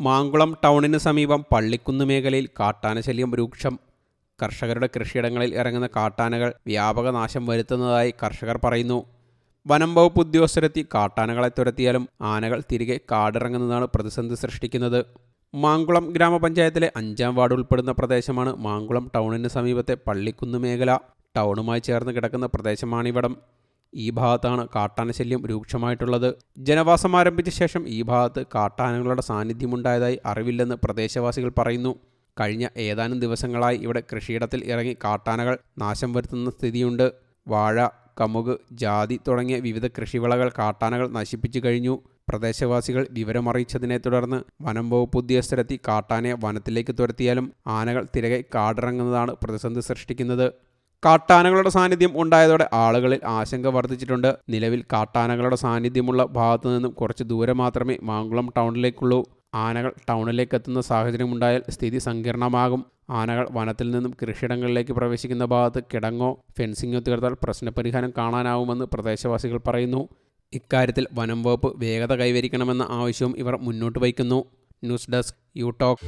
മാങ്കുളം ടൗണിന് സമീപം പള്ളിക്കുന്ന് മേഖലയിൽ കാട്ടാനശല്യം രൂക്ഷം. കർഷകരുടെ കൃഷിയിടങ്ങളിൽ ഇറങ്ങുന്ന കാട്ടാനകൾ വ്യാപക നാശം വരുത്തുന്നതായി കർഷകർ പറയുന്നു. വനം വകുപ്പ് ഉദ്യോഗസ്ഥരെത്തി കാട്ടാനകളെ തുരത്തിയാലും ആനകൾ തിരികെ കാടിറങ്ങുന്നതാണ് പ്രതിസന്ധി സൃഷ്ടിക്കുന്നത്. മാങ്കുളം ഗ്രാമപഞ്ചായത്തിലെ അഞ്ചാം വാർഡ് ഉൾപ്പെടുന്ന പ്രദേശമാണ് മാങ്കുളം ടൗണിന് സമീപത്തെ പള്ളിക്കുന്ന് മേഖല. ടൗണുമായി ചേർന്ന് കിടക്കുന്ന പ്രദേശമാണിവിടം. ഈ ഭാഗത്താണ് കാട്ടാനശല്യം രൂക്ഷമായിട്ടുള്ളത്. ജനവാസം ആരംഭിച്ച ശേഷം ഈ ഭാഗത്ത് കാട്ടാനകളുടെ സാന്നിധ്യമുണ്ടായതായി അറിവില്ലെന്ന് പ്രദേശവാസികൾ പറയുന്നു. കഴിഞ്ഞ ഏതാനും ദിവസങ്ങളായി ഇവിടെ കൃഷിയിടത്തിൽ ഇറങ്ങി കാട്ടാനകൾ നാശം വരുത്തുന്ന സ്ഥിതിയുണ്ട്. വാഴ കമുക് ജാതി തുടങ്ങിയ വിവിധ കൃഷിവിളകൾ കാട്ടാനകൾ നശിപ്പിച്ചു കഴിഞ്ഞു. പ്രദേശവാസികൾ വിവരമറിയിച്ചതിനെ തുടർന്ന് വനം വകുപ്പ് ഉദ്യോഗസ്ഥരെത്തി കാട്ടാനയെ വനത്തിലേക്ക് തുരത്തിയാലും ആനകൾ തിരകെ കാടിറങ്ങുന്നതാണ് പ്രതിസന്ധി സൃഷ്ടിക്കുന്നത്. കാട്ടാനകളുടെ സാന്നിധ്യം ഉണ്ടായതോടെ ആളുകളിൽ ആശങ്ക വർദ്ധിച്ചിട്ടുണ്ട്. നിലവിൽ കാട്ടാനകളുടെ സാന്നിധ്യമുള്ള ഭാഗത്തു നിന്നും കുറച്ച് ദൂരെ മാത്രമേ മാങ്കുളം ടൗണിലേക്കുള്ളൂ. ആനകൾ ടൗണിലേക്ക് എത്തുന്ന സാഹചര്യമുണ്ടായാൽ സ്ഥിതി സങ്കീർണമാകും. ആനകൾ വനത്തിൽ നിന്നും കൃഷിയിടങ്ങളിലേക്ക് പ്രവേശിക്കുന്ന ഭാഗത്ത് കിടങ്ങോ ഫെൻസിങ്ങോ തീർത്താൽ പ്രശ്നപരിഹാരം കാണാനാവുമെന്ന് പ്രദേശവാസികൾ പറയുന്നു. ഇക്കാര്യത്തിൽ വനം വകുപ്പ് വേഗത കൈവരിക്കണമെന്ന ആവശ്യവും ഇവർ മുന്നോട്ട് വയ്ക്കുന്നു. News desk you talk